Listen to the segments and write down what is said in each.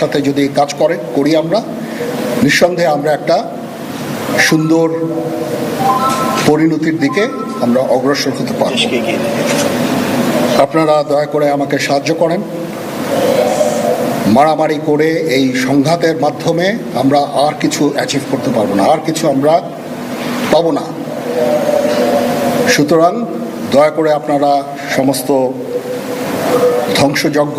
একসাথে যদি কাজ করে করি আমরা নিঃসন্দেহে আমরা একটা সুন্দর পরিণতির দিকে আমরা অগ্রসর হতে পারব। নিয়ে আপনারা দয়া করে আমাকে সাহায্য করেন। মারামারি করে এই সংঘাতের মাধ্যমে আমরা আর কিছু অ্যাচিভ করতে পারব না আর কিছু আমরা পাবো না। সুতরাং দয়া করে আপনারা সমস্ত ধ্বংসযজ্ঞ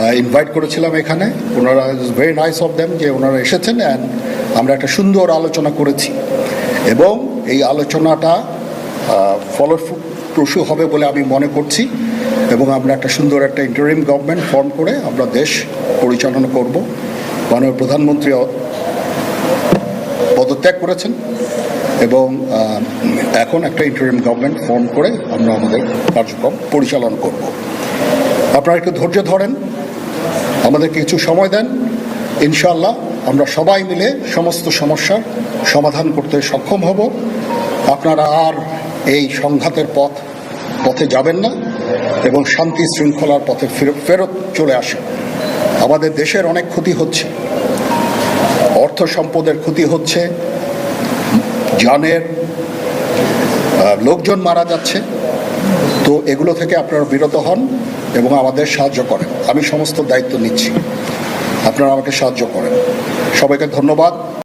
ইনভাইট করেছিলাম এখানে। ওনারা ভেরি নাইস অফ দেম যে ওনারা এসেছেন অ্যান্ড আমরা একটা সুন্দর আলোচনা করেছি। এবং এই আলোচনাটা ফলপ্রসূ হবে বলে আমি মনে করছি। এবং আমরা একটা সুন্দর একটা ইন্টারিম গভর্নমেন্ট ফর্ম করে আমরা দেশ পরিচালনা করব। মাননীয় প্রধানমন্ত্রী পদত্যাগ করেছেন। এবং এখন একটা ইন্টারিম গভর্নমেন্ট ফর্ম করে আমরা আমাদের কার্যক্রম পরিচালনা করব। আপনারা একটু ধৈর্য ধরেন। আমাদেরকে কিছু সময় দেন ইনশাল্লাহ আমরা সবাই মিলে সমস্ত সমস্যার সমাধান করতে সক্ষম হব। আপনারা আর এই সংঘাতের পথ, পথে যাবেন না এবং শান্তি শৃঙ্খলার পথে ফেরত চলে আসে আমাদের দেশের অনেক ক্ষতি হচ্ছে, অর্থ সম্পদের ক্ষতি হচ্ছে জানের লোকজন মারা যাচ্ছে। তো এগুলো থেকে আপনারা বিরত হন এবং আমাদের সাহায্য করেন। আমি সমস্ত দায়িত্ব নিচ্ছি। আপনারা আমাকে সাহায্য করেন। সবাইকে ধন্যবাদ।